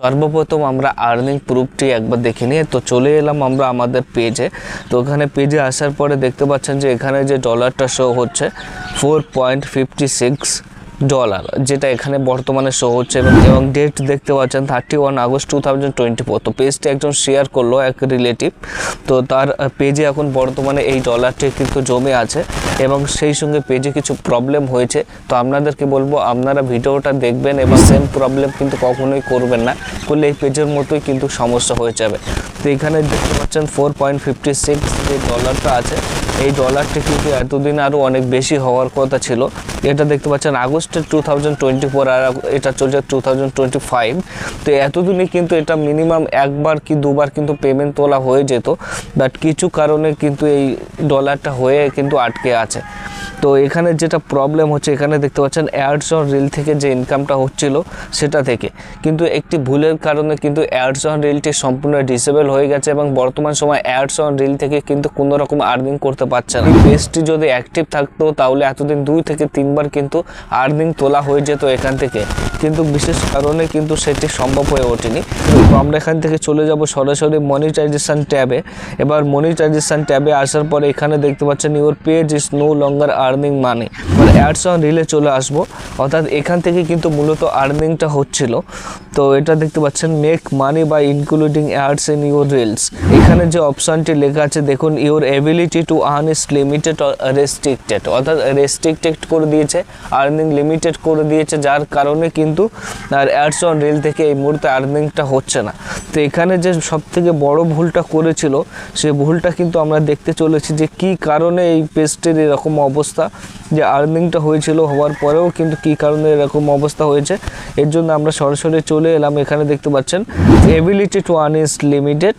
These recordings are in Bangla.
সর্বপ্রথম আমরা আর্নিং প্রুফটি একবার দেখে নিয়ে তো চলে এলাম আমরা আমাদের পেজে। তো ওখানে পেজে আসার পরে দেখতে পাচ্ছেন যে এখানে যে ডলারটা শো হচ্ছে four point fifty six dollar যেটা এখানে বর্তমানে শো হচ্ছে এবং এবং ডেট দেখতে পাচ্ছেন thirty one August two thousand twenty four তো পেজটি একজন শেয়ার করল এক রিলেটিভ তো তার পেজে এখন বর্তমানে এই ডলারটি কিন্তু জমে আছে এবং সেই সঙ্গে পেজে কিছু প্রবলেম হয়েছে। তো আপনাদেরকে বলব, আপনারা ভিডিওটা দেখবেন এবং সেম প্রবলেম কিন্তু কখনোই করবেন না। করলে এই পেজের মতোই কিন্তু সমস্যা হয়ে যাবে। তো এখানে দেখতে পাচ্ছেন ফোর পয়েন্ট ফিফটি সিক্স যে ডলারটা আছে এই ডলারটি কিন্তু এতদিন আরও অনেক বেশি হওয়ার কথা ছিল। এটা দেখতে পাচ্ছেন আগস্টের টু থাউজেন্ড টোয়েন্টি ফোর আর এটা চলছে টু থাউজেন্ড টোয়েন্টি ফাইভ তো এতদিনে কিন্তু এটা মিনিমাম একবার কি দুবার কিন্তু পেমেন্ট তোলা হয়ে যেত। বাট কিছু কারণে কিন্তু এই ডলারটা হয়ে কিন্তু আটকে আছে। তো এখানে যেটা প্রবলেম হচ্ছে, এখানে দেখতে পাচ্ছেন অ্যাডস অন রিল থেকে যে ইনকামটা হচ্ছিল সেটা থেকে। কিন্তু একটি ভুলের কারণে কিন্তু অ্যাডস অন রিলটি সম্পূর্ণ ডিসেবল হয়ে গেছে এবং বর্তমান সময় অ্যাডস অন রিল থেকে কিন্তু কোনো রকম আর্নিং করতে পারছে না। পেজটি যদি অ্যাক্টিভ থাকতো, তাহলে এতদিন দুই থেকে তিনবার কিন্তু আর্নিং তোলা হয়ে যেত এখান থেকে। কিন্তু বিশেষ কারণে কিন্তু সেটি সম্ভব হয়ে ওঠেনি। তো আমরা এখান থেকে চলে যাব সরাসরি মনিটাইজেশন ট্যাবে। এবার মনিটাইজেশন ট্যাবে আসার পরে এখানে দেখতে পাচ্ছেন your page is no longer earning মানে মানে অ্যাডস অন রিলে চলে আসব। অর্থাৎ এখান থেকে কিন্তু মূলত আর্নিংটা হচ্ছিল। তো এটা দেখতে পাচ্ছেন make money by including ads in your reels এখানে যে অপশানটি লেখা আছে, দেখুন your ability to earn is limited restricted অর্থাৎ রেস্ট্রিক্টেড করে দিয়েছে আর্নিং লিমিটেড করে দিয়েছে, যার কারণে কিন্তু আর অ্যাডস অন রিল থেকে এই মুহূর্তে আর্নিংটা হচ্ছে না। তো এখানে যে সব থেকে বড় ভুলটা করেছিল, সে ভুলটা কিন্তু আমরা দেখতে চলেছি যে কি কারণে এই পেজটির এরকম অবস্থা, যে আর্নিংটা হয়েছিল হওয়ার পরেও কিন্তু কি কারণে এরকম অবস্থা হয়েছে। এর জন্য আমরা সরাসরি চলে এলাম এখানে দেখতে পাচ্ছেন। এবিলিটি টু আর্ন লিমিটেড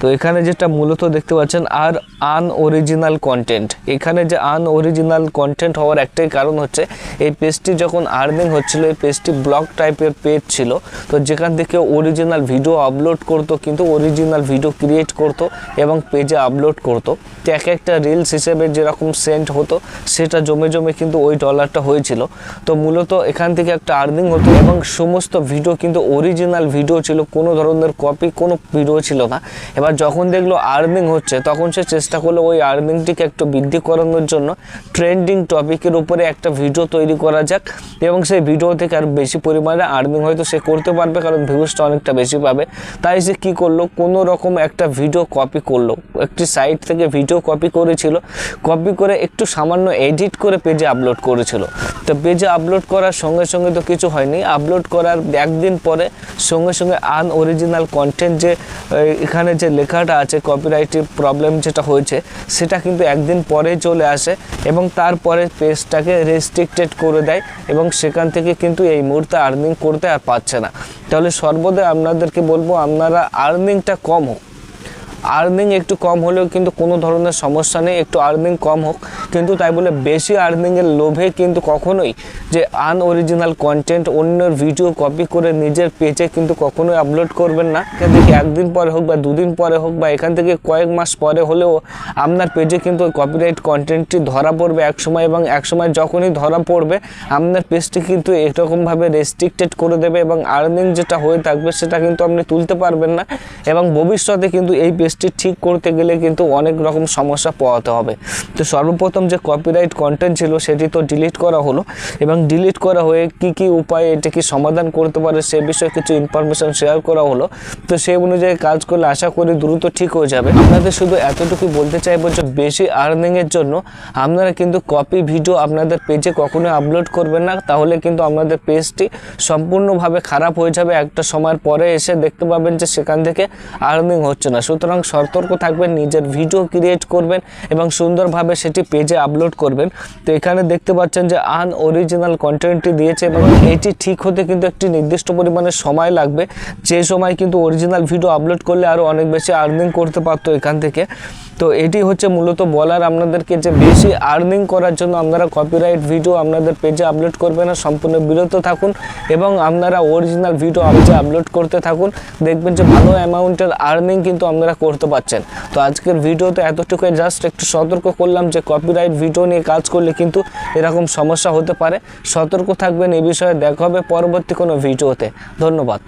তো এখানে যেটা মূলত দেখতে পাচ্ছেন আর আনঅরিজিনাল কন্টেন্ট এখানে যে আনঅরিজিনাল কন্টেন্ট হওয়ার একটাই কারণ হচ্ছে, এই পেজটি যখন আর্নিং হচ্ছিল, এই পেজটি ব্লগ টাইপের পেজ ছিল, তো যেখান থেকে অরিজিনাল ভিডিও আপলোড করতো, কিন্তু অরিজিনাল ভিডিও ক্রিয়েট করতো এবং পেজে আপলোড করতো। তো এক একটা রিলস হিসেবে যেরকম সেন্ট হতো, সেটা জমে জমে কিন্তু ওই ডলারটা হয়েছিল। তো মূলত এখান থেকে একটা আর্নিং হতো এবং সমস্ত ভিডিও কিন্তু অরিজিনাল ভিডিও ছিল, কোনো ধরনের কপি কোনো ভিডিও ছিল না। এবার যখন দেখল আর্নিং হচ্ছে, তখন সে চেষ্টা করল ওই আর্নিংটিকে একটু বৃদ্ধি করানোর জন্য। ট্রেন্ডিং টপিকের উপরে একটা ভিডিও তৈরি করা যাক এবং সেই ভিডিও থেকে আর বেশি পরিমাণে আর্নিং হয়তো সে করতে পারবে, কারণ ভিউজটা অনেকটা বেশি পাবে। তাই সে কী করল, কোনো রকম একটা ভিডিও কপি করল। একটি সাইট থেকে ভিডিও কপি করেছিল কপি করে একটু সামান্য এডিট করে পেজে আপলোড করেছিল। তো পেজে আপলোড করার সঙ্গে সঙ্গে তো কিছু হয়নি। আপলোড করার একদিন পরে সঙ্গে সঙ্গে আনঅরিজিনাল কন্টেন্ট যে এখানে যে লেখাটা আছে কপিরাইটের প্রবলেম যেটা হয়েছে, সেটা কিন্তু একদিন পরে চলে আসে এবং তারপরে পেজটাকে রেস্ট্রিক্টেড করে দেয় এবং সেখান থেকে কিন্তু এই মুহূর্তে আর্নিং করতে আর পারছে না। তাহলে সর্বদা আপনাদেরকে বলব, আপনারা আর্নিংটা কম হোক। আর্নিং একটু কম হলেও কিন্তু কোনো ধরনের সমস্যা নেই, একটু আর্নিং কম হোক। কিন্তু তাই বলে বেশি আর্নিংয়ের লোভে কিন্তু কখনোই যে আনঅরিজিনাল কন্টেন্ট অন্যের ভিডিও কপি করে নিজের পেজে কিন্তু কখনোই আপলোড করবেন না। এখান থেকে একদিন পরে হোক বা দুদিন পরে হোক বা এখান থেকে কয়েক মাস পরে হলেও আপনার পেজে কিন্তু কপিরাইট কন্টেন্টটি ধরা পড়বে এক সময় এবং এক সময় যখনই ধরা পড়বে, আপনার পেজটি কিন্তু এরকমভাবে রেস্ট্রিক্টেড করে দেবে এবং আর্নিং যেটা হয়ে থাকবে সেটা কিন্তু আপনি তুলতে পারবেন না এবং ভবিষ্যতে কিন্তু এই পেজটি ঠিক করতে গেলে কিন্তু অনেক রকম সমস্যা পোহাতে হবে। তো সর্বপ্রথম যে কপিরাইট কন্টেন্ট ছিল, সেটি তো ডিলিট করা হলো এবং ডিলিট করা হয়ে কি কি উপায়ে এটি কি সমাধান করতে পারে সে বিষয়ে কিছু ইনফরমেশন শেয়ার করা হলো। তো সেই অনুযায়ী কাজ করলে আশা করি দ্রুত ঠিক হয়ে যাবে। আপনাদের শুধু এতটুকু বলতে চাইব যে বেশি আর্নিংয়ের জন্য আপনারা কিন্তু কপি ভিডিও আপনাদের পেজে কখনোই আপলোড করবেন না। তাহলে কিন্তু আপনাদের পেজটি সম্পূর্ণভাবে খারাপ হয়ে যাবে। একটা সময়ের পরে এসে দেখতে পাবেন যে সেখান থেকে আর্নিং হচ্ছে না। সুতরাং সতর্ক থাকবেন, নিজের ভিডিও ক্রিয়েট করবেন এবং সুন্দরভাবে সেটি পেজে আপলোড করবেন। তো এখানে দেখতে পাচ্ছেন যে আন অরিজিনাল কন্টেন্টটি দিয়েছে এবং এটি ঠিক হতে কিন্তু একটি নির্দিষ্ট পরিমাণে সময় লাগবে। যে সময় কিন্তু অরিজিনাল ভিডিও আপলোড করলে আরও অনেক বেশি আর্নিং করতে পারতো এখান থেকে। তো এটি হচ্ছে মূলত বলার আপনাদেরকে যে বেশি আর্নিং করার জন্য আপনারা কপিরাইট ভিডিও আপনাদের পেজে আপলোড করবেন না, সম্পূর্ণ বিরত থাকুন এবং আপনারা অরিজিনাল ভিডিও পেজে আপলোড করতে থাকুন। দেখবেন যে ভালো অ্যামাউন্টের আর্নিং কিন্তু আপনারা করতে পারছেন। তো আজকের ভিডিওতে এতটুকুই জাস্ট একটু সতর্ক করলাম যে কপিরাইট ভিডিও নিয়ে কাজ করলে কিন্তু এরকম সমস্যা হতে পারে। সতর্ক থাকবেন, এ বিষয়ে দেখা হবে পরবর্তী কোনো ভিডিওতে। ধন্যবাদ।